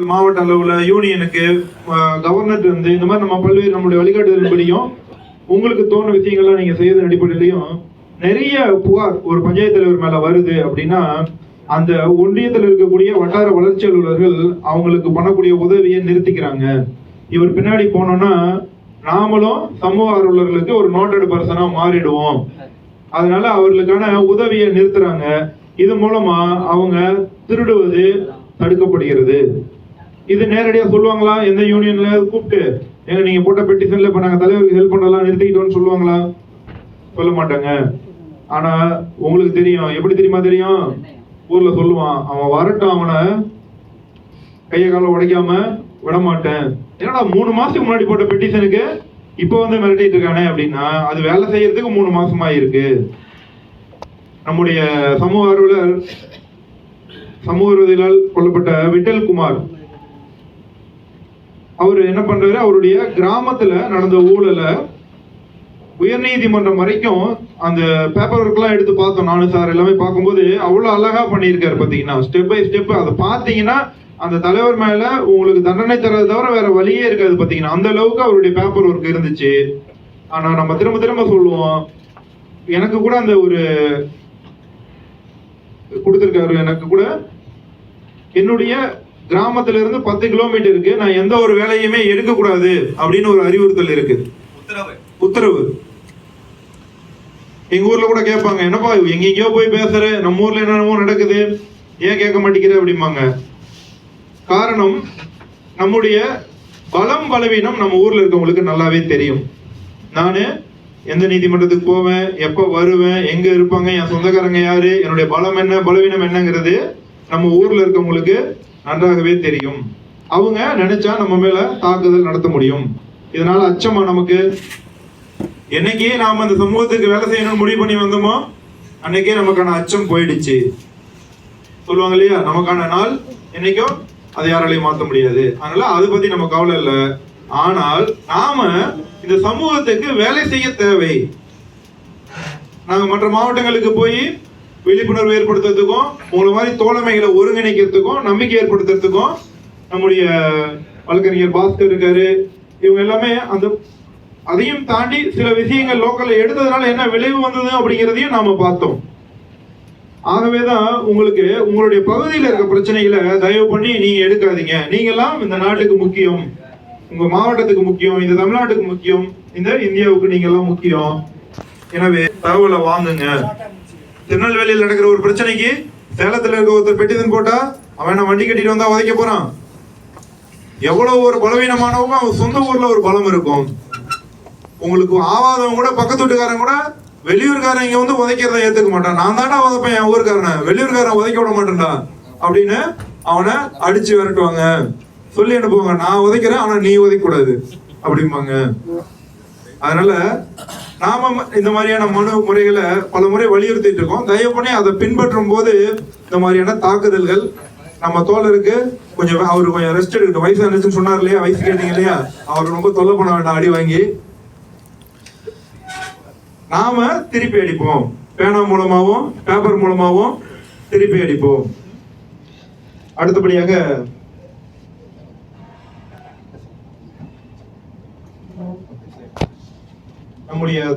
மாவட்ட அளவில் யூனியனுக்கு கவர்னர் வந்து இந்த மாதிரி நம்ம பல்வேறு நம்மளுடைய வழிகாட்டுதலின்படியும் உங்களுக்கு தோணு விஷயங்கள்லாம் நீங்கள் செய்யறது அடிப்படையிலையும் நிறைய புகார் ஒரு பஞ்சாயத்து தலைவர் மேலே வருது அப்படின்னா அந்த ஒன்றியத்தில் இருக்கக்கூடிய வட்டார வளர்ச்சி அலுவலர்கள் அவங்களுக்கு பண்ணக்கூடிய உதவியை நிறுத்திக்கிறாங்க. இவர் பின்னாடி போனோம்னா நாமளும் சமூக ஆர்வலர்களுக்கு ஒரு நோட்டட் பர்சனாக மாறிடுவோம். அதனால அவர்களுக்கான உதவியை நிறுத்துறாங்க. இது மூலமா அவங்க திருடுவது தடுக்கப்படுகிறது. இது நேரடியாக சொல்லுவாங்களா? எந்த யூனியன்ல கூப்பிட்டு எங்க நீங்க போட்ட பெட்டிஷன்ல இப்ப நாங்க தலைவருக்கு ஹெல்ப் பண்ணலாம் நிறுத்திக்கிட்டோம்னு சொல்லுவாங்களா? சொல்ல மாட்டாங்க. ஆனா உங்களுக்கு தெரியும். எப்படி தெரியுமா தெரியும்? ஊர்ல சொல்லுவான் அவன் வரட்டும் அவனை கைய கால உடைக்காம விடமாட்டேன். என்னடா மூணு மாசத்துக்கு முன்னாடி போட்ட பெட்டிஷனுக்கு இப்போ வந்து மிரட்டிட்டு இருக்கானே அப்படின்னா அது வேலை செய்யறதுக்கு மூணு மாசமா இருக்கு. நம்முடைய சமூக ஆர்வலர் சமூக விரோதிகளால் கொல்லப்பட்ட விட்டல் குமார் அவர் என்ன பண்றாரு? அவருடைய கிராமத்துல நடந்த ஊழலை உயர்நீதிமன்றம் வரைக்கும் அந்த பேப்பர் ஒர்க்லாம் எடுத்து பார்த்தோம் நானும் சார் எல்லாமே பார்க்கும்போது அவ்வளோ அழகா பண்ணியிருக்காரு பார்த்தீங்கன்னா. ஸ்டெப் பை ஸ்டெப் அதை பார்த்தீங்கன்னா அந்த தலைவர் மேல உங்களுக்கு தண்டனை தரதை தவிர வேற வழியே இருக்காது பார்த்தீங்கன்னா. அந்த அளவுக்கு அவருடைய பேப்பர் ஒர்க் இருந்துச்சு. ஆனா நம்ம திரும்ப திரும்ப சொல்லுவோம். எனக்கு கூட அந்த ஒரு கொடுத்துருக்காரு. எனக்கு கூட என்னுடைய கிராமத்துல இருந்து பத்து கிலோமீட்டருக்கு நான் எந்த ஒரு வேலையுமே எடுக்க கூடாது அப்படின்னு ஒரு அறிவுறுத்தல் இருக்கு. உத்தரவு. எங்க ஊர்ல கூட கேட்பாங்க என்னப்பா எங்கெங்கயோ போய் பேசுற நம்ம ஊர்ல என்னென்னமோ நடக்குது. ஏன் கேட்க மாட்டேங்கிற? அப்படிம்பாங்க. காரணம் நம்முடைய பலம் பலவீனம் நம்ம ஊர்ல இருக்கவங்களுக்கு நல்லாவே தெரியும். நானு எந்த நீதிமன்றத்துக்கு போவேன் எப்ப வருவேன் எங்க இருப்பாங்க என் சொந்தக்காரங்க யாரு என்னுடைய பலம் என்ன பலவீனம் என்னங்கிறது நம்ம ஊர்ல இருக்கவங்களுக்கு நன்றாகவே தெரியும். அவங்க நினைச்சா நம்ம மேல தாக்குதல் நடத்த முடியும். இதனால அச்சமா நமக்கு? என்னைக்கே நாம அந்த சமூகத்துக்கு வேலை செய்யணும்னு முடிவு பண்ணி வந்தோமோ அன்னைக்கே நமக்கான அச்சம் போயிடுச்சு. சொல்லுவாங்க இல்லையா? நமக்கான நாள் என்னைக்கும் அதை யாராலையும் மாற்ற முடியாது. அதனால அதை பத்தி நம்ம கவலை இல்லை. ஆனால் நாம இந்த சமூகத்துக்கு வேலை செய்ய தேவை. நாங்க மற்ற மாவட்டங்களுக்கு போய் விழிப்புணர்வு ஏற்படுத்துறதுக்கும் உங்களை மாதிரி தோழமைகளை ஒருங்கிணைக்கிறதுக்கும் நம்பிக்கை ஏற்படுத்துறதுக்கும் நம்முடைய வழக்கறிஞர் பாஸ்கர் இருக்காரு. இவங்க எல்லாமே அந்த அதையும் தாண்டி சில விஷயங்கள் லோக்கல்ல எடுத்ததுனால என்ன விளைவு வந்தது அப்படிங்கிறதையும் நாம பார்த்தோம். ஆகவேதான் உங்களுக்கு உங்களுடைய பகுதியில் இருக்க பிரச்சனைகளை தயவு பண்ணி நீங்க எடுக்காதீங்க. நீங்கெல்லாம் இந்த நாட்டுக்கு முக்கியம். உங்க மாவட்டத்துக்கு முக்கியம். இந்த தமிழ்நாட்டுக்கு முக்கியம். இந்த இந்தியாவுக்கு நீங்க எல்லாம் முக்கியம். எனவே தகவலை வாங்குங்க. திருநெல்வேலியில் நடக்கிற ஒரு பிரச்சனைக்கு சேலத்தில் இருக்க ஒருத்தர் பெட்டிதன் போட்டா அவன் என்ன வண்டி கட்டிட்டு வந்தா உதைக்க போறான்? எவ்வளவு ஒரு பலவீனமானவங்க அவன் சொந்த ஊர்ல ஒரு பலம் இருக்கும். உங்களுக்கு ஆவாதவங்க கூட பக்கத்து வீட்டுக்காரன் கூட வெளியூர்காரன் இங்க வந்து உதைக்கிறத ஏத்துக்க மாட்டான். நான் தாண்டா உதைப்பேன் என் ஊருக்காரனை. வெளியூர்காரன் உதைக்க விட மாட்டேன்டா. அப்படின்னு அவனை அடிச்சு விரட்டுவாங்க. சொல்லி அனுப்புவாங்க நான் உதைக்கிறேன் ஆனா நீ உதைக்க கூடாது. அப்படிம்பாங்க. அதனால நாம இந்த மாதிரியான மனு முறைகளை பல முறை வலியுறுத்திட்டு இருக்கோம். தயவு பண்ணி அதை பின்பற்றும் போது இந்த மாதிரியான தாக்குதல்கள் நம்ம தோழருக்கு கொஞ்சம் அவரு கொஞ்சம் ரெஸ்ட் எடுக்கட்டும். வயசு இருந்துச்சுன்னு சொன்னார் இல்லையா? வயசு கேட்டீங்க இல்லையா? அவர் ரொம்ப தொல்லை பண்ண வேண்டாம் அடி வாங்கி. நாம திருப்பி அடிப்போம். பேனா மூலமாகவும் பேப்பர் மூலமாகவும் திருப்பி அடிப்போம். அடுத்தபடியாக நம்முடைய